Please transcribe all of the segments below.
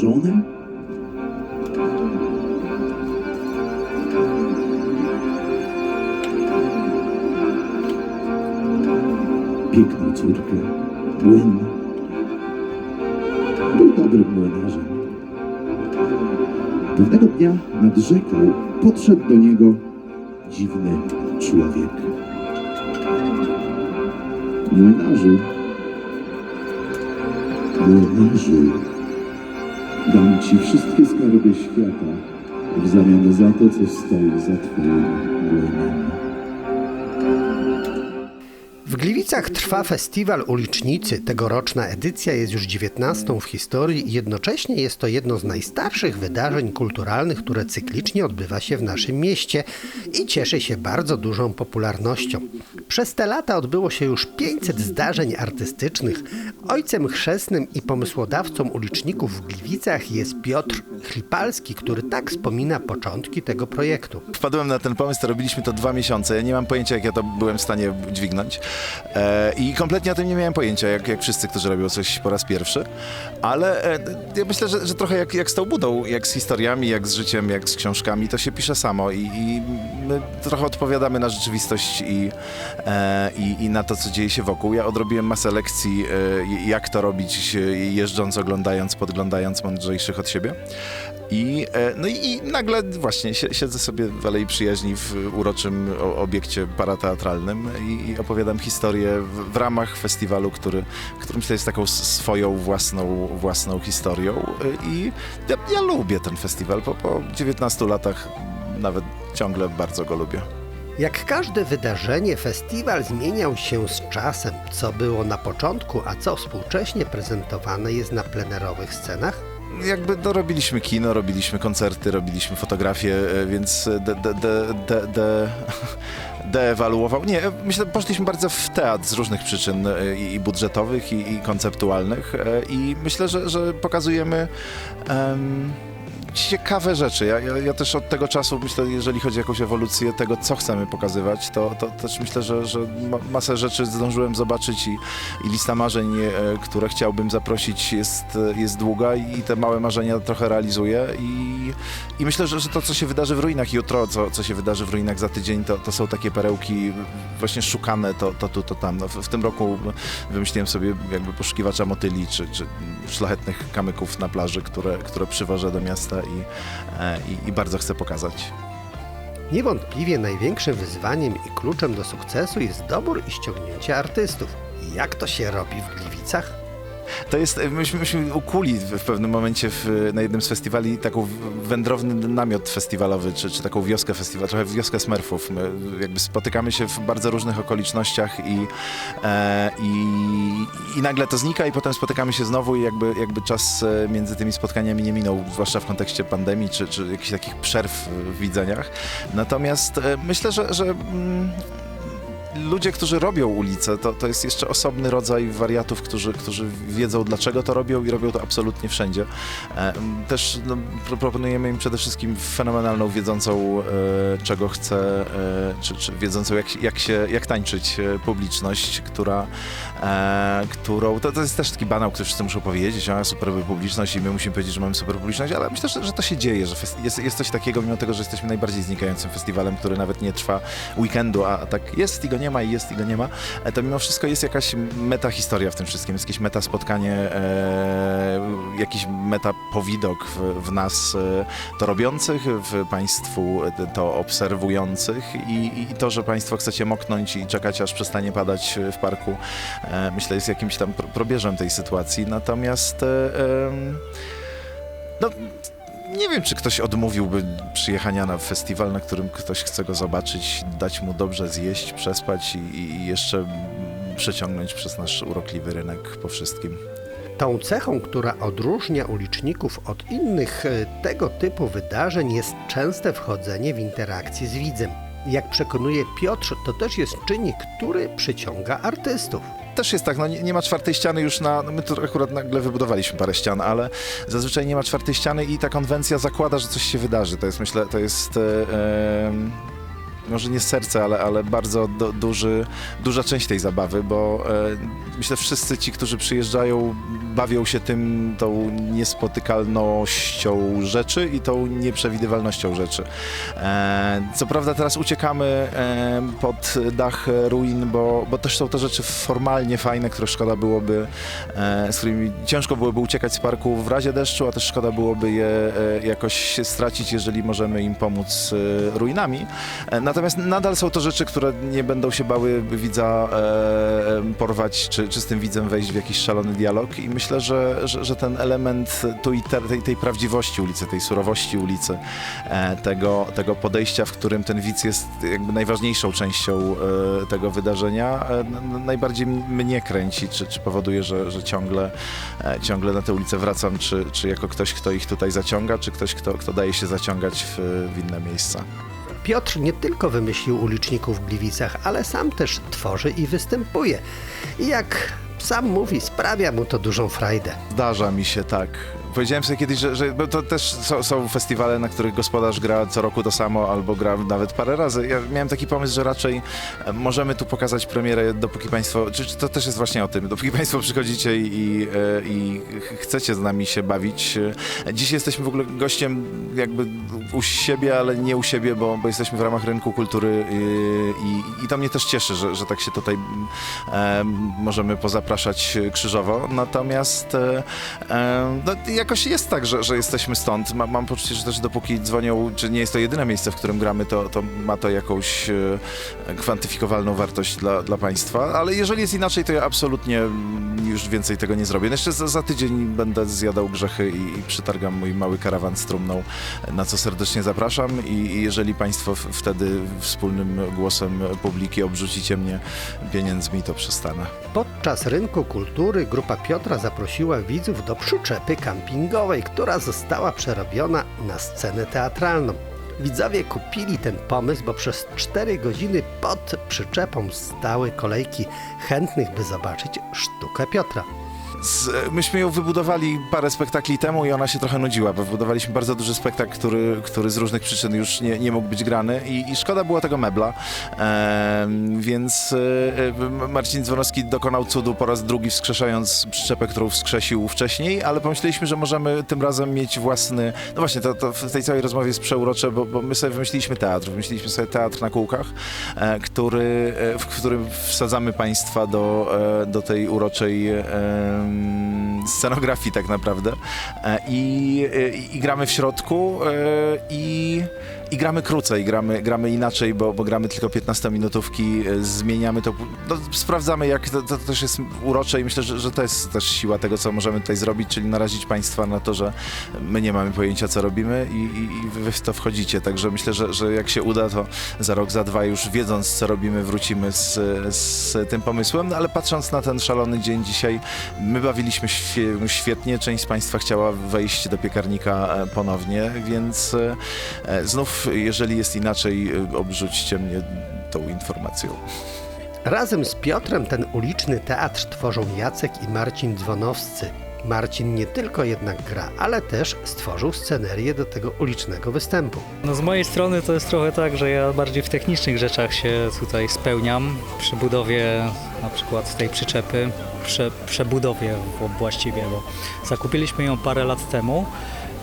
Żonę? Piękną córkę, młyn. Był dobrym młynarzem. Pewnego dnia nad rzeką podszedł do niego dziwny człowiek. Młynarzu, młynarzu, dam ci wszystkie skarby świata w zamian za to, co stoi za twoim młynem. W Gliwicach trwa festiwal ulicznicy. Tegoroczna edycja jest już dziewiętnastą w historii i jednocześnie jest to jedno z najstarszych wydarzeń kulturalnych, które cyklicznie odbywa się w naszym mieście i cieszy się bardzo dużą popularnością. Przez te lata odbyło się już 500 zdarzeń artystycznych. Ojcem chrzestnym i pomysłodawcą uliczników w Gliwicach jest Piotr Chlipalski, który tak wspomina początki tego projektu. Wpadłem na ten pomysł, robiliśmy to dwa miesiące. Ja nie mam pojęcia, jak ja to byłem w stanie dźwignąć. E, I kompletnie o tym nie miałem pojęcia, jak, jak wszyscy, którzy robią coś po raz pierwszy. Ale e, ja myślę, że, że trochę jak, jak z tą budą, jak z historiami, jak z życiem, jak z książkami, to się pisze samo. I, i my trochę odpowiadamy na rzeczywistość i, i, i na to, co dzieje się wokół. Ja odrobiłem masę lekcji, e, jak to robić, e, jeżdżąc, oglądając, podglądając mądrzejszych od siebie. I, e, no i, nagle właśnie si- siedzę sobie w Alei Przyjaźni w uroczym obiekcie parateatralnym i, opowiadam historię w, ramach festiwalu, który, który myślę jest taką swoją własną, własną historią. E, I ja, ja lubię ten festiwal. Po, po 19 latach nawet ciągle bardzo go lubię. Jak każde wydarzenie, festiwal zmieniał się z czasem, co było na początku, a co współcześnie prezentowane jest na plenerowych scenach. jakby no, robiliśmy kino, robiliśmy koncerty, robiliśmy fotografie, e, więc de, de, de, de, de. Nie, myślę, poszliśmy bardzo w teatr z różnych przyczyn e, i, budżetowych, i, i konceptualnych e, i myślę, że, że pokazujemy em, ciekawe rzeczy. Ja, ja, ja też od tego czasu myślę, jeżeli chodzi o jakąś ewolucję tego, co chcemy pokazywać, to, to też myślę, że, że ma, masę rzeczy zdążyłem zobaczyć i, i lista marzeń, e, które chciałbym zaprosić jest, e, jest długa i te małe marzenia trochę realizuję i, i myślę, że, że to, co się wydarzy w ruinach jutro, co, co się wydarzy w ruinach za tydzień, to, to są takie perełki właśnie szukane, to, to tu, to tam. No, w, w tym roku wymyśliłem sobie jakby poszukiwacza motyli, czy, czy szlachetnych kamyków na plaży, które, które przywożę do miasta i, e, i, i bardzo chcę pokazać. Niewątpliwie największym wyzwaniem i kluczem do sukcesu jest dobór i ściągnięcie artystów. Jak to się robi w Gliwicach? To jest, myśmy, myśmy ukuli w, pewnym momencie w, na jednym z festiwali taką wędrowny namiot festiwalowy, czy, czy taką wioskę festiwalową, trochę wioskę smurfów. My jakby spotykamy się w bardzo różnych okolicznościach i, e, i, i nagle to znika i potem spotykamy się znowu i jakby, jakby czas e, między tymi spotkaniami nie minął, zwłaszcza w kontekście pandemii, czy, czy jakichś takich przerw w widzeniach. Natomiast e, myślę, że, że mm, ludzie, którzy robią ulicę, to, to jest jeszcze osobny rodzaj wariatów, którzy, którzy wiedzą, dlaczego to robią i robią to absolutnie wszędzie. E, Też no, pro- proponujemy im przede wszystkim fenomenalną, wiedzącą, e, czego chce, e, czy, czy wiedzącą, jak, jak, się, jak tańczyć publiczność, która, którą, to, to jest też taki banał, który wszyscy muszą powiedzieć, a super publiczność i my musimy powiedzieć, że mamy super publiczność, ale myślę, że, że to się dzieje, że jest, jest coś takiego, mimo tego, że jesteśmy najbardziej znikającym festiwalem, który nawet nie trwa weekendu, a tak jest i go nie ma i jest i go nie ma, e, to mimo wszystko jest jakaś meta historia w tym wszystkim, jest jakieś meta spotkanie, e, jakiś meta powidok w, w nas e, to robiących, w Państwu e, to obserwujących i, i to, że Państwo chcecie moknąć i czekać, aż przestanie padać w parku, e, myślę, jest jakimś tam pro- probierzem tej sytuacji. Natomiast e, no, nie wiem, czy ktoś odmówiłby przyjechania na festiwal, na którym ktoś chce go zobaczyć, dać mu dobrze zjeść, przespać i, i jeszcze przeciągnąć przez nasz urokliwy rynek po wszystkim. Tą cechą, która odróżnia uliczników od innych e, tego typu wydarzeń jest częste wchodzenie w interakcję z widzem. Jak przekonuje Piotr, to też jest czynnik, który przyciąga artystów. Też jest tak, no nie, nie ma czwartej ściany już na, no my tu akurat nagle wybudowaliśmy parę ścian, ale zazwyczaj nie ma czwartej ściany i ta konwencja zakłada, że coś się wydarzy. To jest, myślę, to jest... Em, może nie serce, ale, ale bardzo do, duży, duża część tej zabawy, bo e, myślę, wszyscy ci, którzy przyjeżdżają, bawią się tym, tą niespotykalnością rzeczy i tą nieprzewidywalnością rzeczy. E, co prawda teraz uciekamy e, pod dach ruin, bo, bo też są to rzeczy formalnie fajne, które szkoda byłoby, e, z którymi ciężko byłoby uciekać z parku w razie deszczu, a też szkoda byłoby je e, jakoś stracić, jeżeli możemy im pomóc e, ruinami. E, Natomiast nadal są to rzeczy, które nie będą się bały widza e, porwać, czy, czy z tym widzem wejść w jakiś szalony dialog i myślę, że, że, że ten element tu i te, tej, tej prawdziwości ulicy, tej surowości ulicy, e, tego, tego podejścia, w którym ten widz jest jakby najważniejszą częścią e, tego wydarzenia, e, najbardziej mnie kręci, czy, czy powoduje, że, że ciągle, e, ciągle na tę ulicę wracam, czy, czy jako ktoś, kto ich tutaj zaciąga, czy ktoś, kto, kto daje się zaciągać w, w inne miejsca. Piotr nie tylko wymyślił uliczników w Gliwicach, ale sam też tworzy i występuje. I jak sam mówi, sprawia mu to dużą frajdę. Zdarza mi się tak. Powiedziałem sobie kiedyś, że, że bo to też są, są festiwale, na których gospodarz gra co roku to samo, albo gra nawet parę razy. Ja miałem taki pomysł, że raczej e, możemy tu pokazać premierę, dopóki Państwo, czy, czy to też jest właśnie o tym, dopóki Państwo przychodzicie i, i, e, i ch- chcecie z nami się bawić. E, Dziś jesteśmy w ogóle gościem jakby u siebie, ale nie u siebie, bo, bo jesteśmy w ramach rynku kultury e, i, i to mnie też cieszy, że, że tak się tutaj e, możemy pozapraszać krzyżowo. Natomiast e, no, jakoś jest tak, że, że jesteśmy stąd. Ma, mam poczucie, że też dopóki dzwonią, czy nie jest to jedyne miejsce, w którym gramy, to, to ma to jakąś e, kwantyfikowalną wartość dla, dla państwa. Ale jeżeli jest inaczej, to ja absolutnie już więcej tego nie zrobię. No Jeszcze za, za tydzień będę zjadał grzechy i, i przytargam mój mały karawan z trumną, na co serdecznie zapraszam. I, i jeżeli państwo w, wtedy wspólnym głosem publiki obrzucicie mnie pieniędzmi, to przestanę. Podczas rynku kultury grupa Piotra zaprosiła widzów do przyczepy kampingowej, która została przerobiona na scenę teatralną. Widzowie kupili ten pomysł, bo przez 4 godziny pod przyczepą stały kolejki chętnych, by zobaczyć sztukę Piotra. Z, myśmy ją wybudowali parę spektakli temu i ona się trochę nudziła, bo wybudowaliśmy bardzo duży spektakl, który, który z różnych przyczyn już nie, nie mógł być grany i, i szkoda było tego mebla, Em, więc e, e, Marcin Dzwonowski dokonał cudu po raz drugi wskrzeszając przyczepę, którą wskrzesił wcześniej, ale pomyśleliśmy, że możemy tym razem mieć własny, no właśnie, to, to w tej całej rozmowie jest przeurocze, bo, bo my sobie wymyśliliśmy teatr, wymyśliliśmy sobie teatr na kółkach, e, który, e, w którym wsadzamy państwa do, e, do tej uroczej um scenografii tak naprawdę. E, i, e, i gramy w środku e, i, i gramy krócej, gramy, gramy inaczej, bo, bo gramy tylko 15-minutówki, e, zmieniamy to, no, sprawdzamy jak to, to też jest urocze i myślę, że, że to jest też siła tego, co możemy tutaj zrobić, czyli narazić Państwa na to, że my nie mamy pojęcia, co robimy i, i, i wy w to wchodzicie, także myślę, że, że jak się uda, to za rok, za dwa już wiedząc, co robimy, wrócimy z, z tym pomysłem, no, ale patrząc na ten szalony dzień dzisiaj, my bawiliśmy świe- świetnie, część z Państwa chciała wejść do piekarnika e, ponownie, więc e, e, znów, jeżeli jest inaczej, obrzućcie mnie tą informacją. Razem z Piotrem ten uliczny teatr tworzą Jacek i Marcin Dzwonowscy. Marcin nie tylko jednak gra, ale też stworzył scenerię do tego ulicznego występu. No z mojej strony to jest trochę tak, że ja bardziej w technicznych rzeczach się tutaj spełniam. Przy budowie na przykład tej przyczepy, prze, przebudowie właściwie, bo zakupiliśmy ją parę lat temu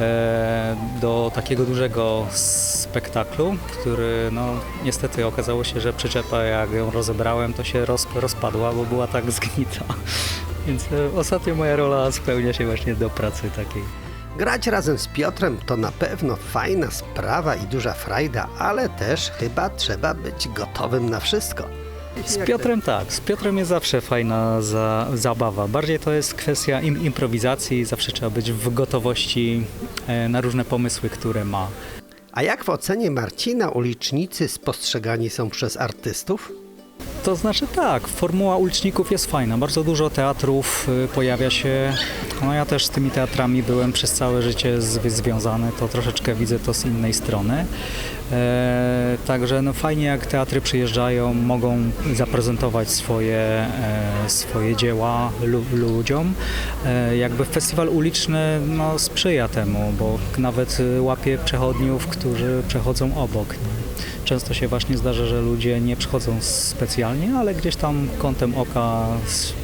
e, do takiego dużego spektaklu, który no niestety okazało się, że przyczepa jak ją rozebrałem to się roz, rozpadła, bo była tak zgnita. Więc e, ostatnio moja rola spełnia się właśnie do pracy takiej. Grać razem z Piotrem to na pewno fajna sprawa i duża frajda, ale też chyba trzeba być gotowym na wszystko. Z Piotrem tak, z Piotrem jest zawsze fajna za, zabawa. Bardziej to jest kwestia im, improwizacji, zawsze trzeba być w gotowości e, na różne pomysły, które ma. A jak w ocenie Marcina ulicznicy spostrzegani są przez artystów? To znaczy tak, formuła uliczników jest fajna, bardzo dużo teatrów y, pojawia się. No ja też z tymi teatrami byłem przez całe życie związany, to troszeczkę widzę to z innej strony. E, także no fajnie jak teatry przyjeżdżają, mogą zaprezentować swoje, e, swoje dzieła lu, ludziom. E, jakby festiwal uliczny no, sprzyja temu, bo nawet y, łapie przechodniów, którzy przechodzą obok. Nie? Często się właśnie zdarza, że ludzie nie przychodzą specjalnie, ale gdzieś tam kątem oka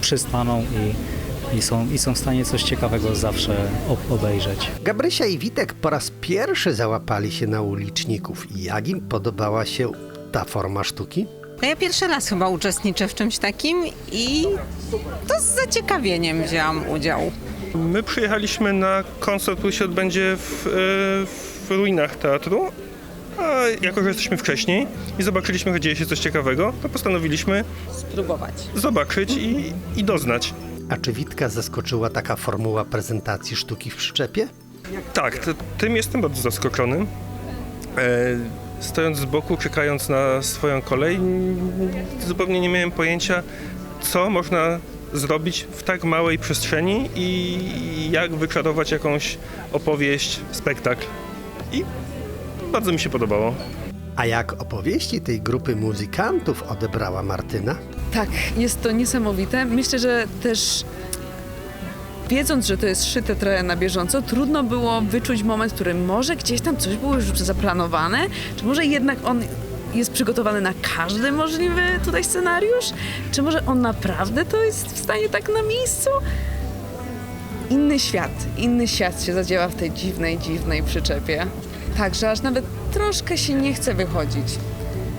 przystaną i, i, są, i są w stanie coś ciekawego zawsze ob- obejrzeć. Gabrysia i Witek po raz pierwszy załapali się na uliczników. Jak im podobała się ta forma sztuki? No ja pierwszy raz chyba uczestniczę w czymś takim i to z zaciekawieniem wzięłam udział. My przyjechaliśmy na koncert, który się odbędzie w, e, w ruinach teatru, a jako, że jesteśmy wcześniej i zobaczyliśmy, że dzieje się coś ciekawego, to postanowiliśmy Spróbować. zobaczyć i, i doznać. A czy Witka zaskoczyła taka formuła prezentacji sztuki w przyczepie? Tak, t- tym jestem bardzo zaskoczony. E, stojąc z boku, czekając na swoją kolej, n- zupełnie nie miałem pojęcia, co można zrobić w tak małej przestrzeni i jak wyczarować jakąś opowieść, spektakl. I bardzo mi się podobało. A jak opowieści tej grupy muzykantów odebrała Martyna? Tak, jest to niesamowite. Myślę, że też wiedząc, że to jest szyte trochę na bieżąco, trudno było wyczuć moment, w którym może gdzieś tam coś było już zaplanowane, czy może jednak on jest przygotowany na każdy możliwy tutaj scenariusz, czy może on naprawdę to jest w stanie tak na miejscu? Inny świat, inny świat się zadziewa w tej dziwnej, dziwnej przyczepie. Także aż nawet troszkę się nie chce wychodzić.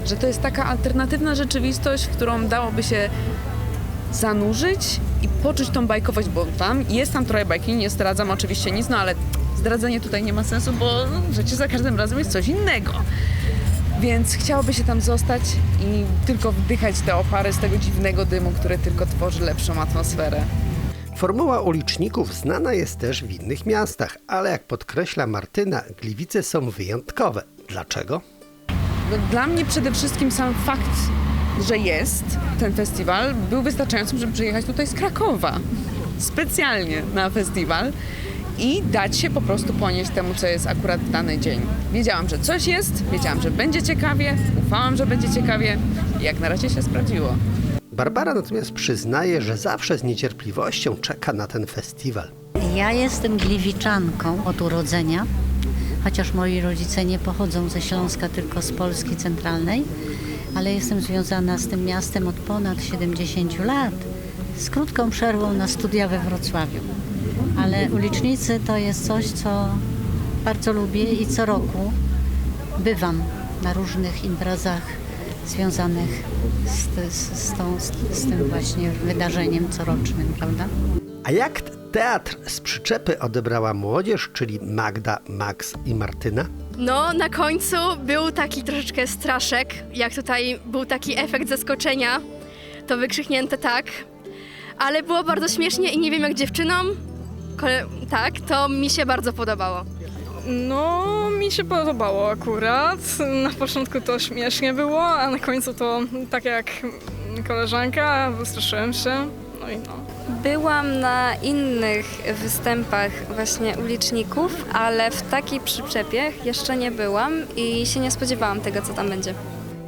Że to jest taka alternatywna rzeczywistość, w którą dałoby się zanurzyć i poczuć tą bajkowość, bo tam jest tam trochę bajki, nie zdradzam oczywiście nic, no ale zdradzenie tutaj nie ma sensu, bo życie za każdym razem jest coś innego. Więc chciałoby się tam zostać i tylko wdychać te opary z tego dziwnego dymu, który tylko tworzy lepszą atmosferę. Formuła uliczników znana jest też w innych miastach, ale jak podkreśla Martyna, Gliwice są wyjątkowe. Dlaczego? No, Dla mnie przede wszystkim sam fakt, że jest ten festiwal, był wystarczającym, żeby przyjechać tutaj z Krakowa. Specjalnie na festiwal i dać się po prostu ponieść temu, co jest akurat w dany dzień. Wiedziałam, że coś jest, wiedziałam, że będzie ciekawie, ufałam, że będzie ciekawie i jak na razie się sprawdziło. Barbara natomiast przyznaje, że zawsze z niecierpliwością czeka na ten festiwal. Ja jestem gliwiczanką od urodzenia, chociaż moi rodzice nie pochodzą ze Śląska, tylko z Polski centralnej, ale jestem związana z tym miastem od ponad 70 lat, z krótką przerwą na studia we Wrocławiu. Ale ulicznicy to jest coś, co bardzo lubię i co roku bywam na różnych imprezach związanych z, z, z, tą, z, z tym właśnie wydarzeniem corocznym, prawda? A jak teatr z przyczepy odebrała młodzież, czyli Magda, Max i Martyna? No, na końcu był taki troszeczkę straszek, jak tutaj był taki efekt zaskoczenia, to wykrzyknięte tak, ale było bardzo śmiesznie i nie wiem jak dziewczynom, tak, to mi się bardzo podobało. No, mi się podobało akurat. Na początku to śmiesznie było, a na końcu to tak jak koleżanka, wystraszyłem się. No i no. Byłam na innych występach właśnie uliczników, ale w takiej przyczepie jeszcze nie byłam i się nie spodziewałam tego, co tam będzie.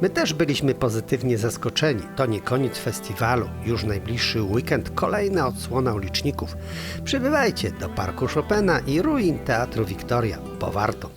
My też byliśmy pozytywnie zaskoczeni. To nie koniec festiwalu. Już najbliższy weekend kolejna odsłona uliczników. Przybywajcie do Parku Chopina i ruin Teatru Wiktoria, bo warto.